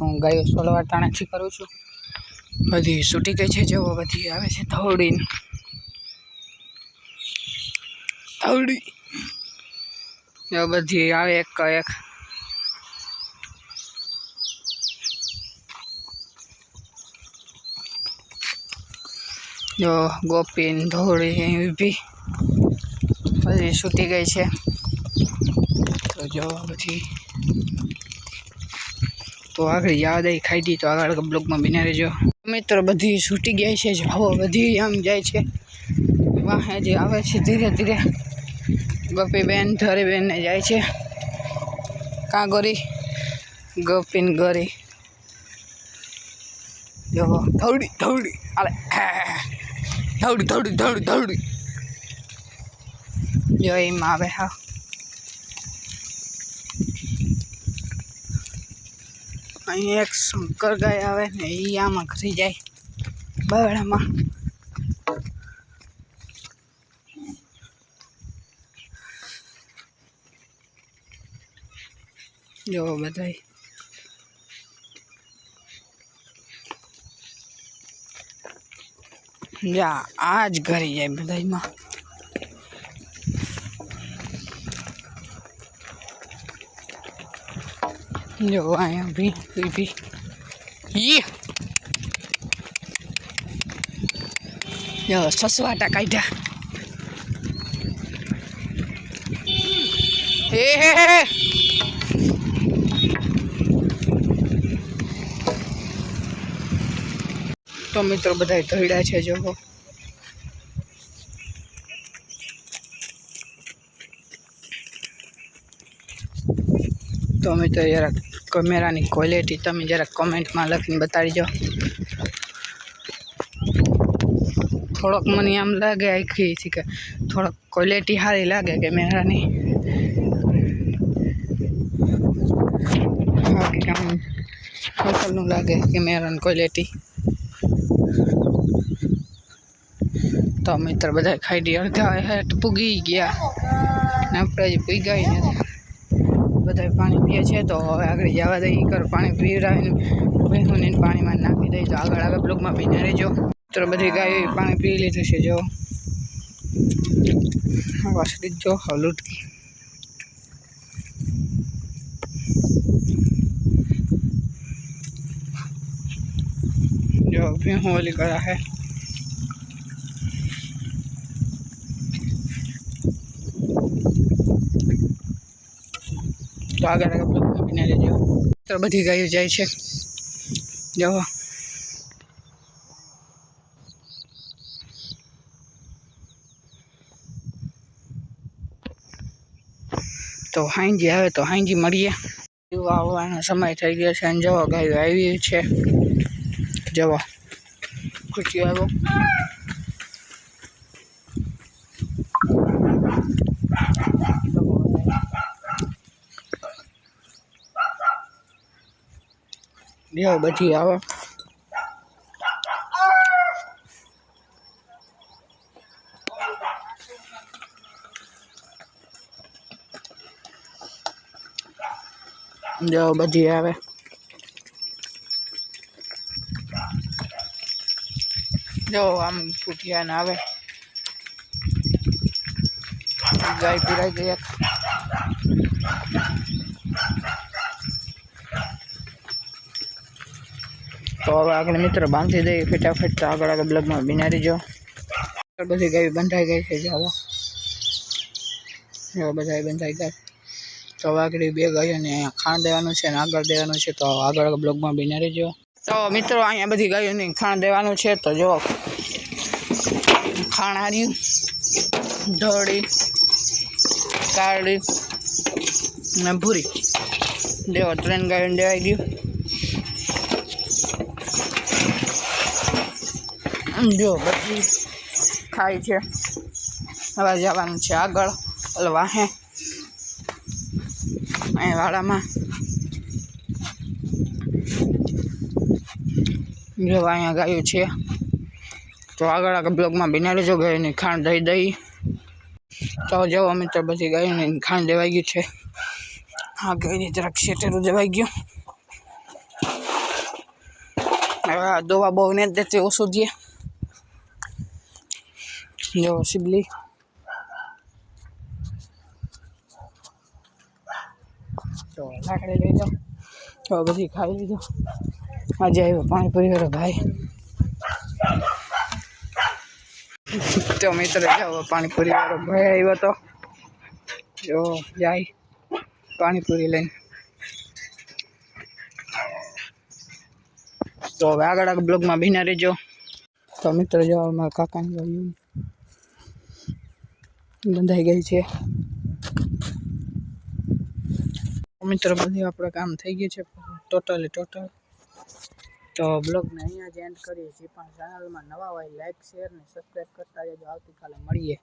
હું ગાયો સોલવા ટાણાથી કરું છું. બધી સૂટી ગઈ છે, જેવો બધી આવે છે, ધવડીને. ધવડી. એવો બધી આવે એક એક. ગોપીન ધોળી ઊભી. બધી સૂટી ગઈ છે. તો જવા પછી તો આગળ યાદ આવી ખાઈ તો આગળ બ્લોગમાં બિના રહેજો. મિત્રો, બધી છૂટી ગયા છે, જાઓ, બધી આમ જાય છે. વાહે જે આવે છે ધીરે ધીરે. ગોપીબેન ધરીબેનને જાય છે. કાં ગોરી? ગોપીન ગોરી. જો ધવડી ધવડી આલે. ધવડી ધવડી ધવડી ધવડી જો એમાં આવે, હા. અહીં એક શંકર ગાય આવે ને એ આમાં ઘરી જાય બરડામાં જો બધાય. યા આ જ ઘરી જાય બધાયમાં. જો અહીંયા ભી ભી ભી જો સસવાટા કાઢ્યા હે હે હે તો મિત્રો બધા ધોઈડા છે જો તો મિત્રો જરાક કેમેરાની ક્વોલિટી તમે જરાક કોમેન્ટમાં લખીને બતાડીજો થોડોક મને આમ લાગે આખી છે કે થોડોક ક્વોલિટી સારી લાગે કેમેરાની બાકી આમ અસલનું લાગે કેમેરાની ક્વોલિટી તો મિત્ર બધા ખાઈ ડી અડધા હેઠ પૂગી ગયા ને આપણે હજી પૂગ્યા નથી બધા પાણી પીએ છે, તો હવે આગળ જવા દઈએ. કરો, પાણી પીવડાવીને ભેંસોને પાણીમાં નાખી દઈએ. તો આગળ આગળ બ્લોકમાં પીને રહેજો. તો બધી ગાયો પાણી પી લીધું છે, જો. વાસળી જો હલુટકી જો ભેંસો ઓલી કરા હે. તો આગળ બધી ગાયો જાય છે. જવો તો હાંજી આવે તો હાંજી મળીએ. આવવાનો સમય થઈ ગયો છે અને જવા ગાયો આવી છે. જવા ખુશી આવ્યો જો બધી આવે. જો બધી આવે. જો આમ ફૂટિયા ના આવે. ગાય પીરાઈ ગઈ તો હવે આગળ મિત્ર બાંધી દઈએ ફટાફટ. તો આગળ આગળ બ્લગમાં બિનારી જો. બધી ગાય બંધાઈ ગઈ છે જો જો બધા બંધાઈ ગયા. તો હવે આગળ બે ગાયોને અહીંયા ખાણ દેવાનું છે અને આગળ દેવાનું છે, તો આગળ આગળ બ્લોગમાં બિનારી જો. તો મિત્રો અહીંયા બધી ગાયોને ખાણ દેવાનું છે, તો જો. ખાણ હાર્યું. ધોળી, કાળી ને ભૂરી. દેવો ત્રણ ગાયોને દેવાઈ ગયું. જો, બધી ખાય છે. હવે જવાનું છે આગળ ઓલ વાહે અહીં વાડામાં. જો, અહીંયા ગાયું છે. તો આગળ આગળ બ્લોગમાં બિના જો ગાયની ખાંડ દઈ દઈ. તો જો અમે તો બધી ગાયોને ખાંડ દેવાઈ ગયું છે. આ ગાયની જરાક શેટેરું દેવાઈ ગયું. હવે દવા બહુ ને દેતી ઓછું દે સિબલી તો લાકડી લઈ જાઓ તો બધી ખાઈ લીધું આજે આવ્યો પાણીપુરી વાળો ભાઈ તો મિત્ર જાઓ પાણીપુરી વાળો ભાઈ આવ્યો તો જો જાય પાણીપુરી લઈને તો હવે આગળ આગળ બ્લોગમાં ભીના રહેજો તો મિત્ર જો મારા કાકાની ગાયું બંધાઈ ગઈ છે. મિત્ર, બધી આપણે કામ થઈ ગયું છે. Totally total. તો બ્લોગને અહીંયા જ એન્ડ કરીએ છીએ. પણ ચેનલમાં નવા હોય લાઈક શેર ને સબસ્ક્રાઈબ કરતા જજો આવતીકાલે મળીએ.